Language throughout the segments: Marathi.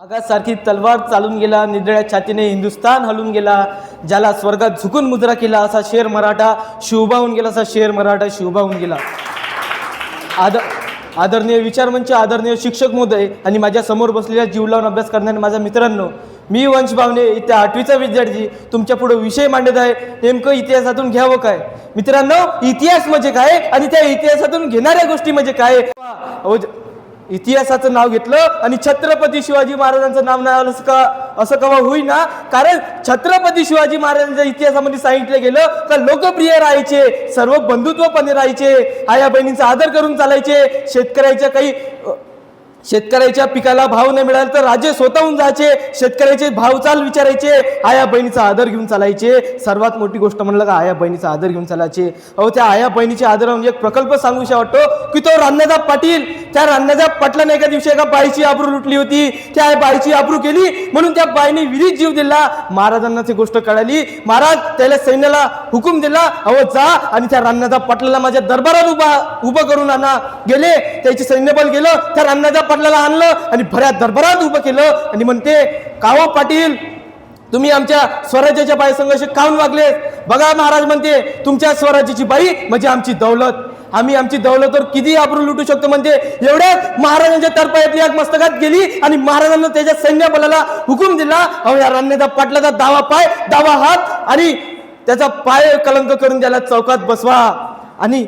आगासारखी तलवार चालून गेला निदळ्या छातीने हिंदुस्थान हलून गेला ज्याला स्वर्गात झुकून मुद्रा केला असा शेर मराठा शिवबाहून गेला असा शेर मराठा शिवबाहून गेला. आद आदरणीय विचारमंच आदरणीय शिक्षक महोदय आणि माझ्यासमोर बसलेल्या जीव लावून अभ्यास करणाऱ्या माझ्या मित्रांनो मी वंश भावने इथे आठवीचा विद्यार्थी तुमच्यापुढे विषय मांडत आहे नेमकं इतिहासातून घ्यावं काय? मित्रांनो इतिहास म्हणजे काय आणि त्या इतिहासातून घेणाऱ्या गोष्टी म्हणजे काय? इतिहासाचं नाव घेतलं आणि छत्रपती शिवाजी महाराजांचं नाव नाही आलं का असं कवा होईना. कारण छत्रपती शिवाजी महाराजांच्या इतिहासामध्ये सांगितलं गेलं का लोकप्रिय राहायचे सर्व बंधुत्वपणे राहायचे आया बहिणींचा आदर करून चालायचे शेतकऱ्याच्या काही शेतकऱ्याच्या पिकाला भाव नाही मिळाला तर राजे स्वतःहून जायचे शेतकऱ्याचे भावचाल विचारायचे आया बहिणीचा आदर घेऊन चालायचे. सर्वात मोठी गोष्ट म्हणलं का आया बहिणीचा आदर घेऊन चालायचे. अहो त्या आया बहिणीचे आदर म्हणजे एक प्रकल्प सांगूशा वाटतो की तो रान्नादाब पाटील त्या रान्नाचा पाटलाने एका दिवशी एका बाईची आबरू लुटली होती. त्या बाईची आबरू केली म्हणून त्या बाईने विधीत जीव दिला. महाराजांना ती गोष्ट कळाली. महाराज त्याला सैन्याला हुकूम दिला. अहो जा आणि त्या रान्नाचा पाटलाला माझ्या दरबारात उभा उभं करून आणा. गेले त्याची सैन्यबल गेलं त्या रान्नादाब पाटलाला आणलं आणि भऱ्या दरबारात उभं केलं. आणि म्हणते कावा पाटील तुम्ही आमच्या स्वराज्याच्या बाई संघर्ष काऊन वागले बघा महाराज म्हणते तुमच्या स्वराज्याची बाई म्हणजे आमची दौलत. आम्ही आमची दौलतवर किती आबरू लुटू शकतो म्हणते. एवढ्या महाराजांच्या तरपायातली आग मस्तकात गेली आणि महाराजांना त्याच्या सैन्यबलाला हुकूम दिला. अहो या रान्याचा पाटलाचा दावा पाय दावा हात आणि त्याचा पाय कलंक करून त्याला चौकात बसवा. आणि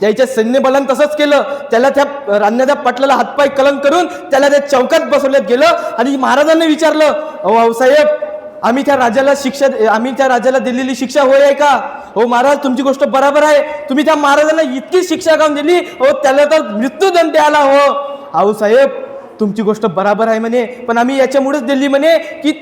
त्याच्या सैन्यबलानं तसंच केलं. त्याला त्या रान्याच्या पाटलाला हातपाय कलंक करून त्याला त्या चौकात बसवण्यात गेलं आणि महाराजांनी विचारलं अहो आऊसाहेब आम्ही त्या राजाला शिक्षा आम्ही त्या राजाला दिलेली शिक्षा होय आहे का? हो महाराज तुमची गोष्ट बरोबर आहे. तुम्ही त्या महाराजांना इतकी शिक्षा काम दिली. हो त्याला तर मृत्यूदंड द्यायला हो. आऊसाहेब तुमची गोष्ट बराबर आहे म्हणे पण आम्ही याच्यामुळेच दिली म्हणे की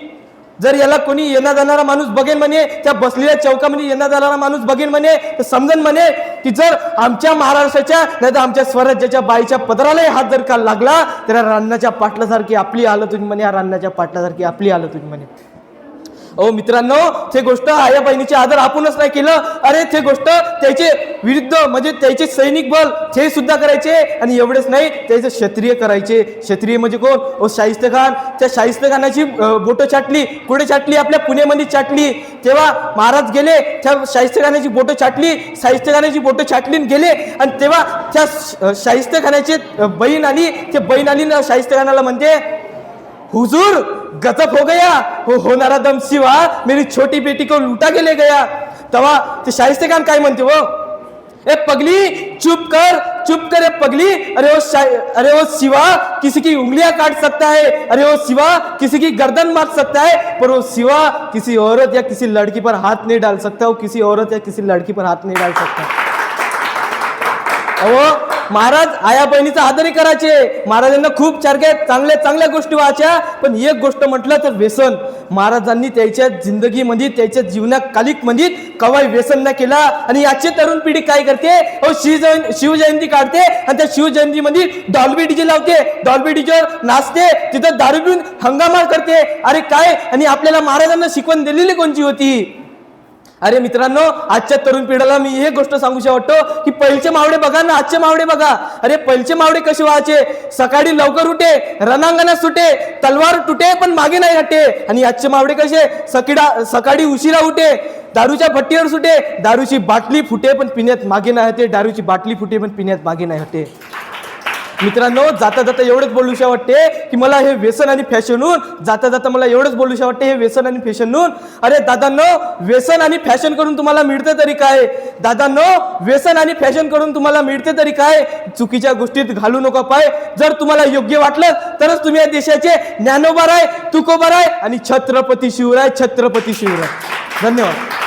जर याला कोणी येणार जाणारा माणूस बघेन म्हणे त्या बसलेल्या चौकामध्ये येणार जाणारा माणूस बघेन म्हणे तर समजन म्हणे की जर आमच्या महाराष्ट्राच्या नाही तर आमच्या स्वराज्याच्या बाईच्या पदरालाही हात जर का लागला तर या रान्नाच्या पाटलासारखी आपली आलं तुम्ही म्हणे या रान्नाच्या पाटलासारखी आपली आलं तुम्ही म्हणे. अहो मित्रांनो ते गोष्ट आया बहिणीचे आदर आपणच नाही केलं. अरे ते गोष्ट त्याचे विरुद्ध म्हणजे त्याचे सैनिक बल ते सुद्धा करायचे आणि एवढेच नाही त्याचे क्षत्रिय करायचे. क्षत्रिय म्हणजे कोण? ओ शाहिस्तखान त्या शाहिस्तखानाची बोटं चाटली कुठे चाटली आपल्या पुण्यामध्ये चाटली. तेव्हा महाराज गेले त्या शाहिस्तखानाची बोटं चाटली शाहिस्तखानाची बोटं चाटली आणि गेले. आणि तेव्हा त्या श- बहीण आली. ते बहीण आली ना शाहिस्ते खानाला म्हणते हुजूर गजब हो गया। हो होणारा दम शिवा मेरी छोटी बेटी को लूटा के ले गया। तवा, ते शाहिस्ते खान काय म्हणते वो? ए पगली, चुप कर चुप कर ए पगली। अरे वो अरे वो शिवा किसी की उंगलियाँ काट सकता है। अरे वो शिवा किसी की गर्दन मार सकता है। पर वो शिवा किसी औरत या किसी लड़की पर हाथ नहीं डाल सकता। वो किसी औरत या किसी लड़की पर हाथ नहीं डाल सकता। अहो महाराज आया बहिणीचा आदरही करायचे. महाराजांना खूप चारक्या चांगल्या चांगल्या गोष्टी व्हायच्या. पण एक गोष्ट म्हटलं तर व्यसन. महाराजांनी त्याच्या जिंदगीमध्ये त्याच्या जीवनाकालिकमध्ये कवाई व्यसन नाही केला. आणि याची तरुण पिढी काय करते? अहो शिवजयं शिवजयंती काढते आणि त्या शिवजयंतीमध्ये डॉल्बी डीजे लावते. डॉल्बी डीजेवर नाचते. तिथं दारू पिऊन हंगामा करते. अरे काय? आणि आपल्याला महाराजांना शिकवण दिलेली कोणती होती? अरे मित्रांनो आजच्या तरुण पिढीला मी हे गोष्ट सांगू वाटतो की पहिलचे मावडे बघा ना आजचे मावडे बघा. अरे पहिलचे मावडे कसे व्हायचे? सकाळी लवकर उठे रणांगणात सुटे तलवार तुटे पण मागे नाही हटे आणि आजचे मावडे कसे? सकिडा सकाळी उशिरा उठे दारूच्या भट्टीवर सुटे दारूची बाटली फुटे पण पिण्यात मागे नाही हटे दारूची बाटली फुटे पण पिण्यात मागे नाही हटे मित्रांनो जाता जाता एवढंच बोलूशा वाटते की मला हे व्यसन आणि फॅशनहून जाता जाता मला एवढंच बोलूशा वाटते हे व्यसन आणि फॅशनहून अरे दादांनो व्यसन आणि फॅशन करून तुम्हाला मिळते तरी काय? दादांनो व्यसन आणि फॅशन करून तुम्हाला मिळते तरी काय? चुकीच्या गोष्टीत घालू नका पाय. जर तुम्हाला योग्य वाटलं तरच तुम्ही या देशाचे ज्ञानोबार आहे तुकोबार आहे आणि छत्रपती शिवराय छत्रपती शिवराय. धन्यवाद.